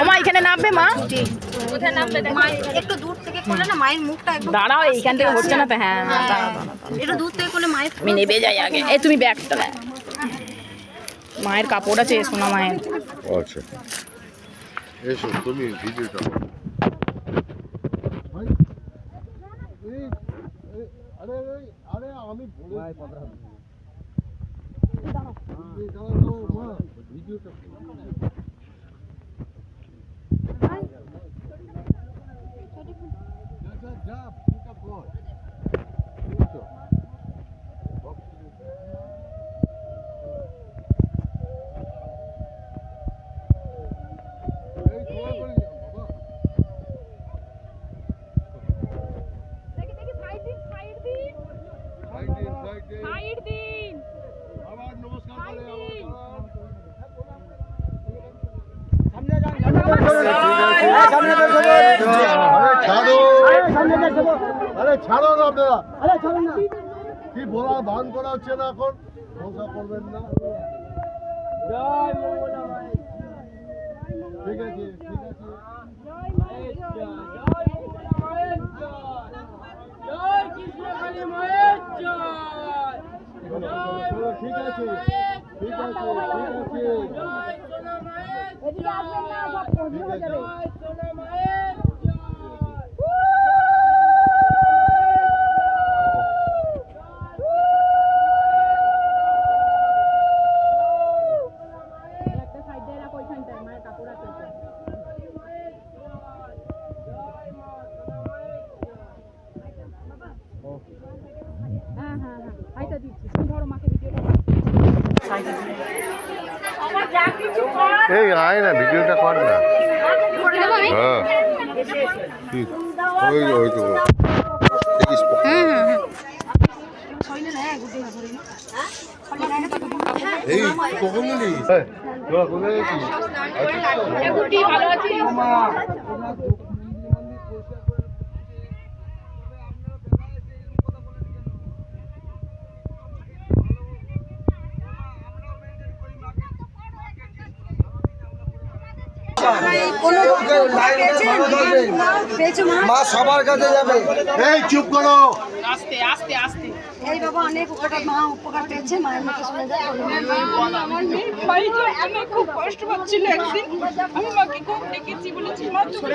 ওমা এখানে নামবে মা? একটু দূর থেকে করলে না মায়ের মুখটা একদম দাঁড়াও এইখান থেকে হচ্ছে না তো হ্যাঁ দাঁড়াও দাঁড়াও, দাঁড়াও। একটু দূর থেকে করলে মায়ের আমি নেবে যাই আগে। এই তুমি ব্যাগটা মায়ের কাপড় আছে সোনা মায়ের। আচ্ছা। এসো তুমি ভিডিওটা আরে আরে আমি ভিডিওটা બીજું আরে ছাড়ো না আপনারা কি বলা ভান করা হচ্ছে না এখন মজা করবেন না ঠিক আছে ঠিক আছে ঠিক আছে ঠিক আছে ঠিক আছে এই আয় না ভিডিওটা কর না। হ্যাঁ। ওই ওই তো দেখিস এই কখন এলি তোরা কোথায় মা সবার কাছে যাবে। এই চুপ করো। আস্তে আস্তে আস্তে। এই বাবা অনেক উপকার মা উপকার পেয়েছে মায়ের মুখে শুনে যায় আমার মেয়ের ভাই আমি খুব কষ্ট পাচ্ছিল একদিন আমি মাকে খুব ডেকেছি বলেছি মা তুমি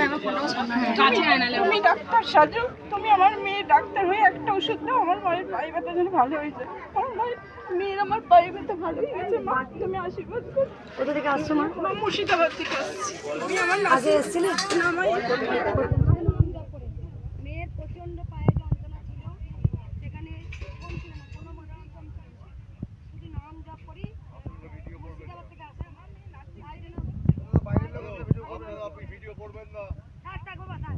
তুমি ডাক্তার সাজো তুমি আমার মেয়ে ডাক্তার হয়ে একটা ওষুধ দাও আমার মায়ের পায়ে ব্যথা যেন ভালো হয়ে যায়। আমার মেয়ের আমার পায়ে ব্যথা ভালো হয়ে গেছে মা তুমি আশীর্বাদ করো। কোথা থেকে আসছো মা? মা মুর্শিদাবাদ থেকে আসছি। তুমি আমার আগে এসেছিলে? না মায়ের মেয়ের প্রচণ্ড পায়ে যন্ত্রণা ছিল। সেখানে না কোনো শুধু নাম জপ করি। মুর্শিদাবাদ থেকে আসে আমার মেয়ে নার্সিং হাইডে না। থাক থাক বাবা থাক।